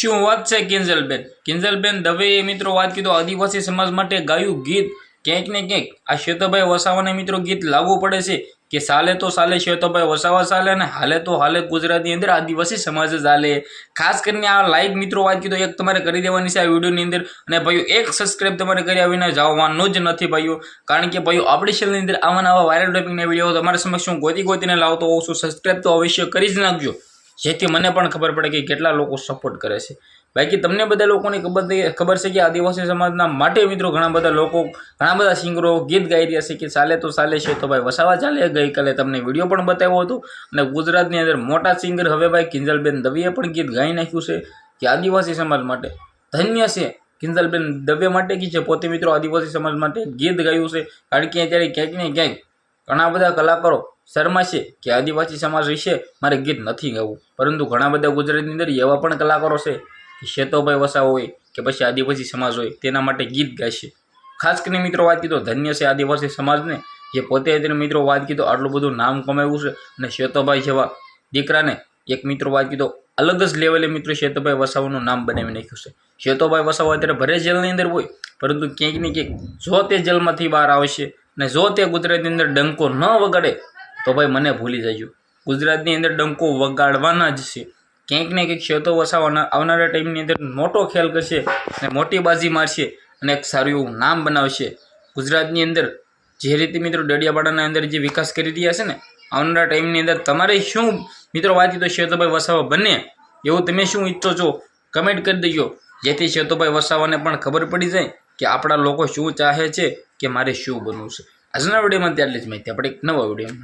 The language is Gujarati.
શું વાત છે, કિંજલબેન? કિંજલબેન દવેએ મિત્રો વાત કીધું, આદિવાસી સમાજ માટે ગાયું ગીત. ક્યાંક ને ક્યાંક આ શ્વેતભાઈ વસાવાને મિત્રો ગીત લાવવું પડે છે કે સાલે તો સાલે, શ્વેતભાઈ વસાવા ચાલે અને હાલે તો હાલે ગુજરાતની અંદર આદિવાસી સમાજ જ હાલે ખાસ કરીને આ લાઈક મિત્રો વાત કીધું, એક તમારે કરી દેવાની છે આ વિડીયોની અંદર. અને ભાઈઓ, એક સબસ્ક્રાઈબ તમારે કર્યા વિના જવાનું જ નથી ભાઈઓ. કારણ કે ભાઈઓ, આપણી ચેનલની અંદર આવા નવા વાયરલ ટોપિકના વીડિયો તમારા સમક્ષ હું ગોતી ગોતીને લાવતો હોઉં છું. સબસ્ક્રાઈબ તો અવશ્ય કરી જ નાખજો. જેથી મને પણ ખબર પડે કે કેટલા લોકો સપોર્ટ કરે છે. બાકી તમને બધા લોકોની ખબર ખબર છે કે આદિવાસી સમાજના માટે મિત્રો ઘણા બધા લોકો ઘણા બધા સિંગરો ગીત ગાઈ રહ્યા છે કે ચાલે તો ચાલે છે તો ભાઈ વસાવા ચાલે. ગઈકાલે તમને વીડિયો પણ બતાવ્યો હતો અને ગુજરાતની અંદર મોટા સિંગર હવે ભાઈ કિંજલબેન દવેએ પણ ગીત ગાઈ નાખ્યું છે કે આદિવાસી સમાજ માટે. ધન્ય છે કિંજલબેન દવે માટે કી છે પોતે મિત્રો આદિવાસી સમાજ માટે ગીત ગાયું છે. કારણ કે અત્યારે ક્યાંક ને ક્યાંક ઘણા બધા કલાકારો શરમાશે કે આદિવાસી સમાજ વિશે મારે ગીત નથી ગાવું. પરંતુ ઘણા બધા ગુજરાતની અંદર એવા પણ કલાકારો છે કે શેતોભાઈ વસા હોય કે પછી આદિવાસી સમાજ હોય તેના માટે ગીત ગાશે ખાસ કરીને મિત્રો વાત કીધો ધન્ય છે આદિવાસી સમાજને, જે પોતે તેને મિત્રો વાત કીધો આટલું બધું નામ કમાવ્યું છે અને શેતોભાઈ જેવા દીકરાને એક મિત્રો વાત કીધો અલગ જ લેવલે મિત્રો શેતોભાઈ વસાવાનું નામ બનાવી નાખ્યું છે. શેતોભાઈ વસાવા અત્યારે ભરે જેલની અંદર હોય, પરંતુ ક્યાંક ને ક્યાંક જો તે જેલમાંથી બહાર આવશે અને જો તે ગુજરાતની અંદર ડંકો ન વગાડે, તો ભાઈ મને ભૂલી જજો. ગુજરાતની અંદર ડંકો વગાડવાના જ છે. ક્યાંક ને ક્યાંક શેતો વસાવાના, આવનારા ટાઈમની અંદર મોટો ખ્યાલ કરશે અને મોટી બાજી મારશે અને એક સારું એવું નામ બનાવશે. ગુજરાતની અંદર જે રીતે મિત્રો ડડિયાપાડાના અંદર જે વિકાસ કરી રહ્યા છે ને, આવનારા ટાઈમની અંદર તમારે શું, મિત્રો વાંચી તો શેતોભાઈ વસાવા બને. એવું તમે શું ઈચ્છો છો? કમેન્ટ કરી દેજો. જેથી શેતોભાઈ વસાવાને પણ ખબર પડી જાય. કે આપણા લોકો શું ચાહે છે કે મારે શું બનવું છે. આજના વિડીયોમાં ત્યારે જ માહિતી આપણે એક નવા વીડિયો